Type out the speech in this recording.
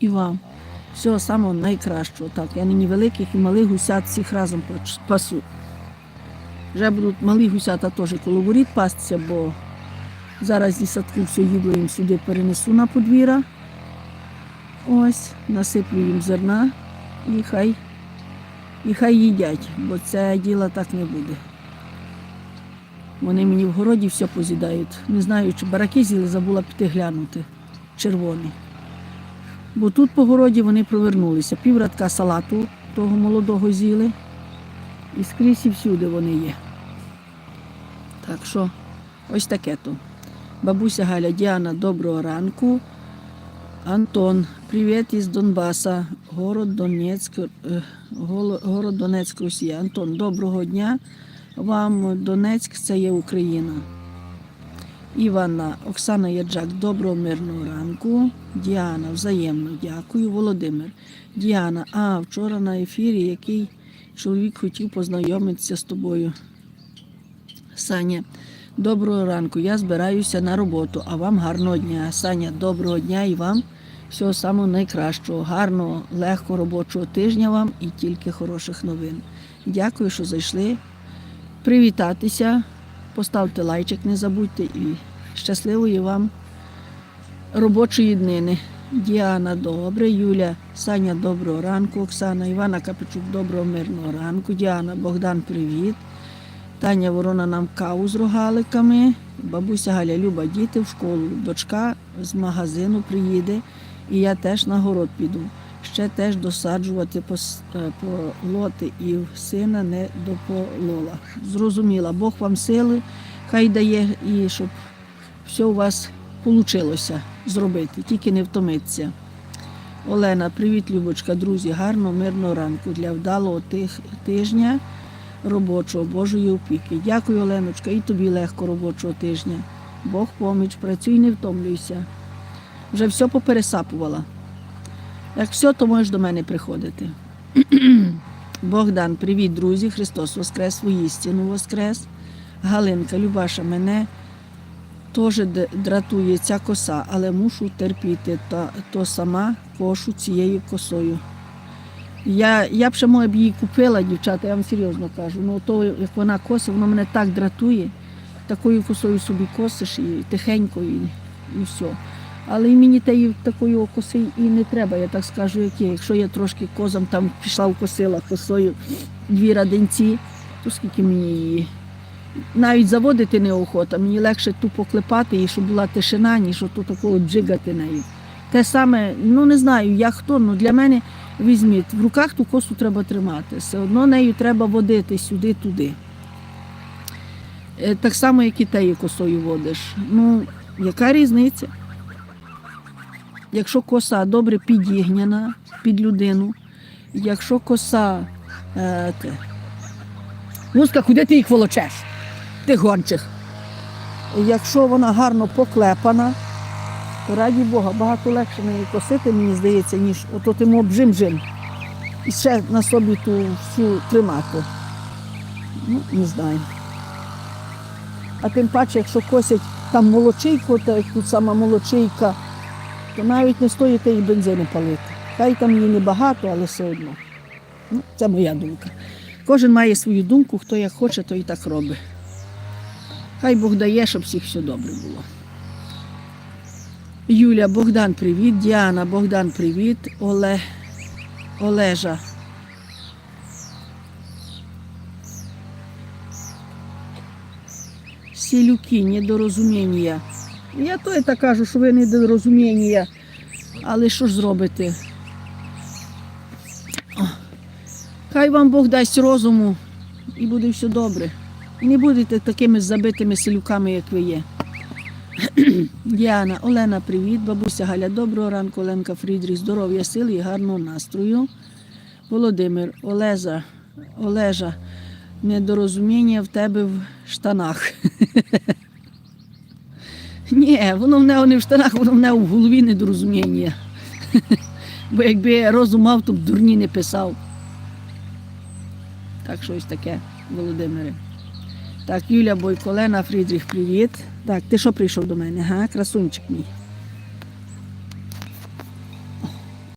і вам. Всього самого найкращого. Так, я нині великих і малих гусят всіх разом пасу. Вже будуть малі гусята теж коло воріт пастися, бо зараз зі садку все їдло їм сюди перенесу на подвір'я. Ось, насиплю їм зерна і хай, і хай їдять, бо це діло так не буде. Вони мені в городі все позідають. Не знаю, чи бараки з'їли, забула піти глянути. Червоні. Бо тут по городі вони провернулися. Піврадка салату того молодого з'їли. І скрізь і всюди вони є. Так що, ось таке то. Бабуся Галя Діана, доброго ранку. Антон, привіт із Донбаса, город Донецьк, е, город Донецьк, Росія. Антон, доброго дня. Вам Донецьк це є Україна. Івана, Оксана Яджак, доброго мирного ранку. Діана, взаємно дякую. Володимир. Діана, а вчора на ефірі який чоловік хотів познайомитися з тобою. Саня, доброго ранку. Я збираюся на роботу, а вам гарного дня. Саня, доброго дня і вам всього самого найкращого, гарного, легкого робочого тижня вам і тільки хороших новин. Дякую, що зайшли. Привітатися, поставте лайчик, не забудьте і щасливої вам робочої днини. Діана, добре, Юля, Саня, доброго ранку, Оксана, Івана Капичук, доброго мирного ранку. Діана, Богдан, привіт. Таня Ворона нам каву з рогаликами. Бабуся Галя Люба, діти в школу. Дочка з магазину приїде, і я теж на город піду. Ще теж досаджувати пос- е, полоти і сина не дополола. Зрозуміла, Бог вам сили, хай дає і щоб все у вас вийшло зробити, тільки не втомитися. Олена, привіт, Любочка, друзі, гарного, мирного ранку для вдалого тих тижня робочого Божої опіки. Дякую, Оленочка, і тобі легко робочого тижня. Бог поміч, працюй, не втомлюйся. Вже все попересапувала. Як все, то можеш до мене приходити. Богдан, привіт, друзі! Христос Воскрес, воістину Воскрес. Галинка, Любаша, мене теж дратує ця коса, але мушу терпіти, та, то сама кошу цією косою. Я, я б ще може б її купила, дівчата, я вам серйозно кажу. Ну, то, як вона косить, воно мене так дратує. Такою косою собі косиш і тихенько, і, і все. Але мені тієї такої коси і не треба, я так скажу, як є. Якщо я трошки козам там пішла вкосила косою дві радинці, то скільки мені її. Навіть заводити неохота, мені легше ту поклепати і щоб була тишина, ніж ото такого джигати нею. Те саме, ну не знаю, я хто, ну для мене візьміть, в руках ту косу треба тримати. Все одно нею треба водити сюди-туди. Е, Так само, як і тею косою водиш. Ну, яка різниця? Якщо коса добре підігняна під людину, якщо коса. Е, Луска, куди ти їх волочеш? Ти гончих. Якщо вона гарно поклепана, то раді Бога, багато легше неї косити, мені здається, ніж ото тим обжим-жим. І ще на собі ту всю тримати. Ну, не знаю. А тим паче, якщо косять там молочейку, та як тут сама молочейка, то навіть не стоїть і бензину палити. Хай там її небагато, але все одно. Ну, це моя думка. Кожен має свою думку, хто як хоче, то і так робить. Хай Бог дає, щоб всіх все добре було. Юля, Богдан, привіт. Діана, Богдан, привіт. Оле, Олежа. Сілюки, недорозуміння. Я то і так кажу, що ви недорозуміння. Але що ж зробити? Хай вам Бог дасть розуму і буде все добре. Не будете такими забитими селюками, як ви є. Діана, Олена, привіт. Бабуся Галя, доброго ранку, Оленка Фрідріх, здоров'я, сили і гарного настрою. Володимир, Олеза, Олежа, недорозуміння в тебе в штанах. Ні, воно в нього не в штанах, воно в нього в голові недорозуміння. Бо якби розум мав, то б дурні не писав. Так, щось таке, Володимире. Так, Юля Бойколена, Фрідріх, привіт. Так, ти що прийшов до мене? Га, красунчик мій.